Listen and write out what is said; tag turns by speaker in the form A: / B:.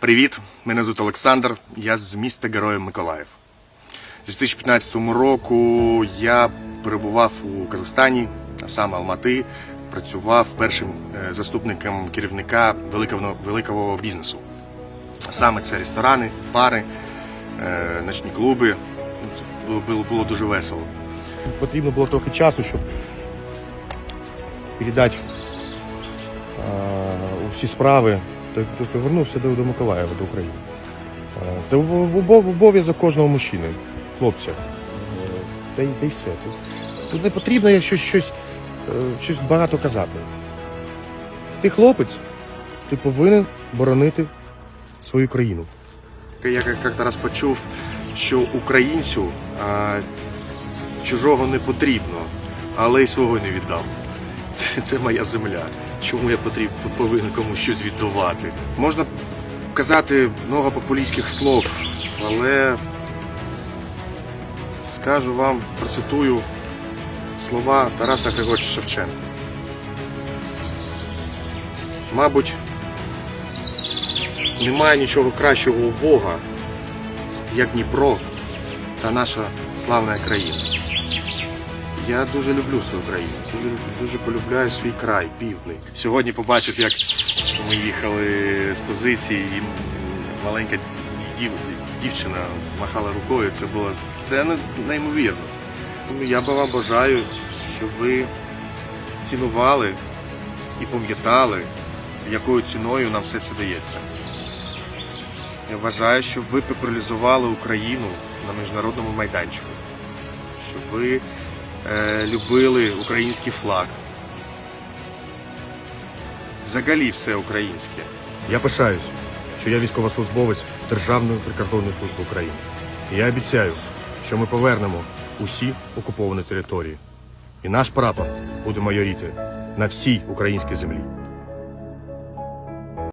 A: Привіт, мене звуть Олександр. Я з міста Героїв Миколаїв. З 2015 року я перебував у Казахстані, а саме Алмати, працював першим е, заступником керівника великого, великого бізнесу. А саме це ресторани, бари, е, ночні клуби. Ну, Було, було, дуже весело.
B: Потрібно було трохи часу, щоб передати е, усі справи. Та Повернувся до, до Миколаєва, до України. Це обов- обов- обов'язок кожного мужчини, хлопця. Е, Та й, та й все. Тут, тут не потрібно щось, щось, е, щось багато казати. Ти хлопець, ти повинен боронити свою країну.
A: Я як- раз почув, що українцю а, чужого не потрібно, але й свого не віддам. Це, це моя земля. Чому я потріб, повинен комусь щось віддавати? Можна казати много популістських слов, але скажу вам, процитую слова Тараса Григоровича Шевченка. Мабуть, немає нічого кращого у Бога, як Дніпро та наша славна країна. Я дуже люблю свою країну, дуже, дуже полюбляю свій край, півдний. Сьогодні побачив, як ми їхали з позиції, і маленька дів, дівчина махала рукою. Це було це неймовірно. Я би вам бажаю, щоб ви цінували і пам'ятали, якою ціною нам все це дається. Я вважаю, щоб ви популяризували Україну на міжнародному майданчику, щоб ви любили український флаг. Взагалі все українське.
B: Я пишаюсь, що я військовослужбовець Державної прикордонної служби України. І я обіцяю, що ми повернемо усі окуповані території. І наш прапор буде майоріти на всій українській землі.